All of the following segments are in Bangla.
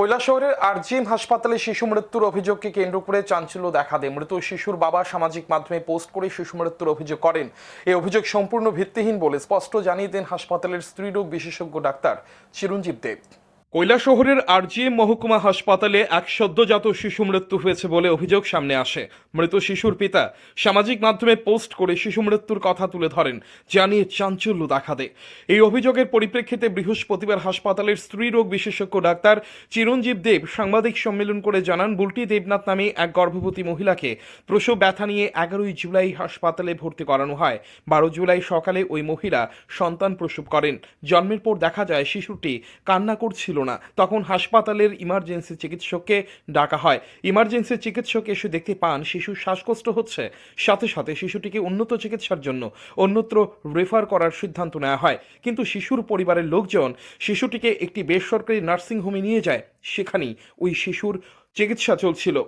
কৈলাসহরের আরজিএম হাসপাতালে শিশু মৃত্যুর অভিযোগকে কেন্দ্র করে চাঞ্চল্য দেখা দেয়। মৃত শিশুর বাবা সামাজিক মাধ্যমে পোস্ট করে শিশু মৃত্যুর অভিযোগ করেন। এই অভিযোগ সম্পূর্ণ ভিত্তিহীন বলে স্পষ্ট জানিয়ে দেন হাসপাতালের স্ত্রীরোগ বিশেষজ্ঞ ডাক্তার চিরঞ্জীব দেব। কৈলাসহরের আরজিএম মহকুমা হাসপাতালে এক সদ্যজাত শিশু মৃত্যু হয়েছে বলে অভিযোগ সামনে আসে। মৃত শিশুর পিতা সামাজিক মাধ্যমে পোস্ট করে শিশু মৃত্যুর কথা তুলে ধরেন, জানিয়ে চাঞ্চল্য দেখা দেয় এই অভিযোগের পরিপ্রেক্ষিতে বৃহস্পতিবার হাসপাতালের স্ত্রীরোগ বিশেষজ্ঞ ডাক্তার চিরঞ্জীব দেব সাংবাদিক সম্মেলন করে জানান, বুলটি দেবনাথ নামে এক গর্ভবতী মহিলাকে প্রসব ব্যথা নিয়ে এগারোই জুলাই হাসপাতালে ভর্তি করানো হয়। বারো জুলাই সকালে ওই মহিলা সন্তান প্রসব করেন। জন্মের পর দেখা যায় শিশুটি কান্না করছিল না। তখন হাসপাতালের ইমার্জেন্সি চিকিৎসককে ডাকা হয়। ইমার্জেন্সি চিকিৎসক এসে দেখতে পান, শিশুর শ্বাসকষ্ট হচ্ছে। সাথে সাথে শিশুটিকে উন্নত চিকিৎসার জন্য অন্যত্র রেফার করার সিদ্ধান্ত নেওয়া হয়। কিন্তু শিশুর পরিবারের লোকজন শিশুটিকে একটি বেসরকারি নার্সিংহোমে নিয়ে যায়। সেখানেই ওই শিশুর চিকিৎসা চলছিল।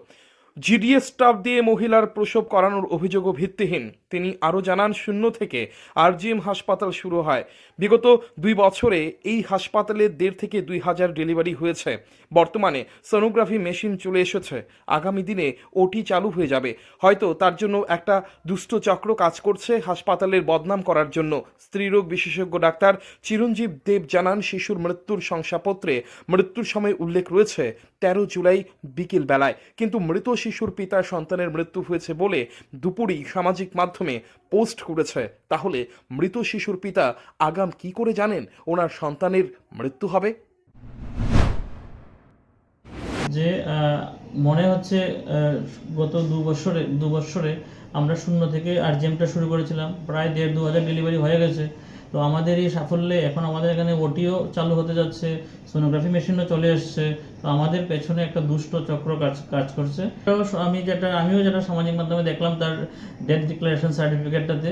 জিডিএস স্টাফ দিয়ে মহিলার প্রসব করানোর অভিযোগও ভিত্তিহীন। তিনি আরও জানান, শূন্য থেকে আরজিএম হাসপাতাল শুরু হয়। বিগত দুই বছরে এই হাসপাতালে দেড় থেকে দুই হাজার ডেলিভারি হয়েছে। বর্তমানে সোনোগ্রাফি মেশিন চলে এসেছে। আগামী দিনে ওটি চালু হয়ে যাবে। হয়তো তার জন্য একটা দুষ্ট চক্র কাজ করছে হাসপাতালের বদনাম করার জন্য। স্ত্রীরোগ বিশেষজ্ঞ ডাক্তার চিরঞ্জীব দেব জানান, শিশুর মৃত্যুর শংসাপত্রে মৃত্যুর সময় উল্লেখ রয়েছে তেরো জুলাই বিকেল বেলায় কিন্তু মৃত শিশুর পিতা সন্তানের মৃত্যু হয়েছে বলে দুপুরই সামাজিক মাধ্যমে পোস্ট করেছে, তাহলে মৃত শিশুর পিতা আগাম কি করে জানেন ওনার সন্তানের মৃত্যু হবে? যে মনে হচ্ছে গত দু বছরে দু বছরে আমরা শূন্য থেকে আরজিএমটা শুরু করেছিলাম। প্রায় দেড় দু হাজার ডেলিভারি হয়ে গেছে। তো আমাদের এই সাফল্যে এখন আমাদের এখানে ওটিও চালু হতে যাচ্ছে সোনোগ্রাফি মেশিনও চলে এসছে, তো আমাদের পেছনে একটা দুষ্ট চক্র কাজ কাজ করছে। আমি যেটা, আমিও যেটা সামাজিক মাধ্যমে দেখলাম তার ডেথ ডিক্লারেশন সার্টিফিকেটটাতে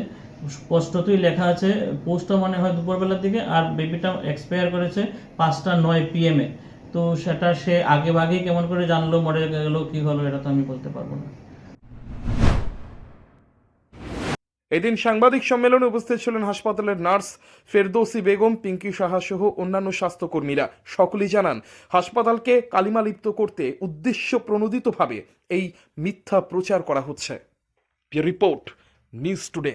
স্পষ্টতই লেখা আছে পোস্টটা মানে হয় দুপুরবেলার দিকে আর বেবিটা এক্সপায়ার করেছে পাঁচটা নয় পিএমে তো সেটা সে আগে ভাগেই কেমন করে জানলো, মরে গেলো, কি হলো, এটা তো আমি বলতে পারব না। এদিন সাংবাদিক সম্মেলনে উপস্থিত ছিলেন হাসপাতালের নার্স ফেরদৌসি বেগম, পিঙ্কি সাহা সহ অন্যান্য স্বাস্থ্যকর্মীরা। সকলেই জানান, হাসপাতালকে কালিমালিপ্ত করতে উদ্দেশ্য প্রণোদিতভাবে এই মিথ্যা প্রচার করা হচ্ছে। Report news today.